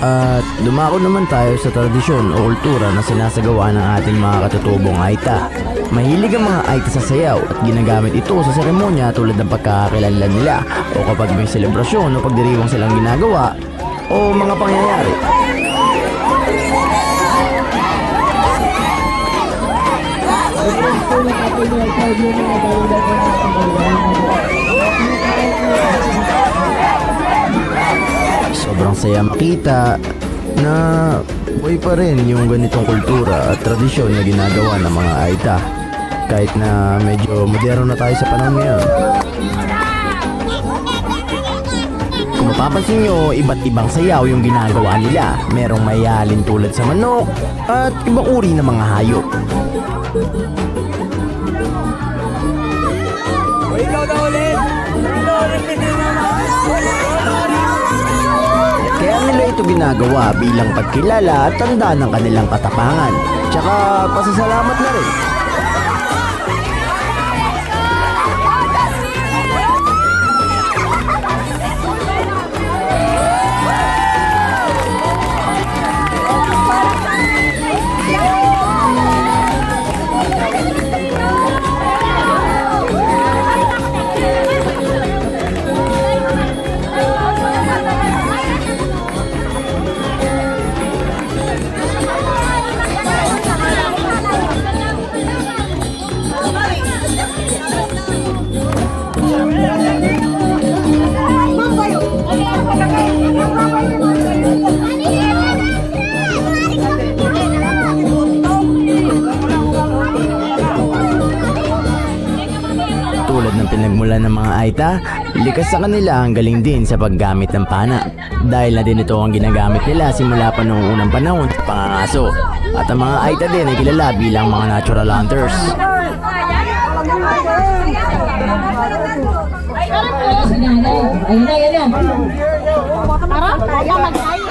At dumako naman tayo sa tradisyon o kultura na sinasagawa ng ating mga katutubong Aita. Mahilig ang mga Aita sa sayaw at ginagamit ito sa seremonya tulad ng pagkakakilanlan nila o kapag may selebrasyon o pagdiriwang silang ginagawa o mga pangyayari. Sobrang saya makita na buhay pa rin yung ganitong kultura at tradisyon na ginagawa ng mga Aita. Kahit na medyo moderno na tayo sa panahon ngayon. Kung mapapansin nyo, iba't ibang sayaw yung ginagawa nila. Merong mayalin tulad sa manok at ibang uri ng mga hayop. Kaya nila ito ginagawa bilang pagkilala at tanda ng kanilang katapangan. Tsaka pasasalamat na rin. Tulad ng pinagmula ng mga Aita, likas sa kanila ang galing din sa paggamit ng pana. Dahil na din ito ang ginagamit nila simula pa noong unang panahon sa pangangaso. At ang mga Aita din ay kilala bilang mga natural hunters. Ayun na, ayun na. Tara, tayo mag-ay.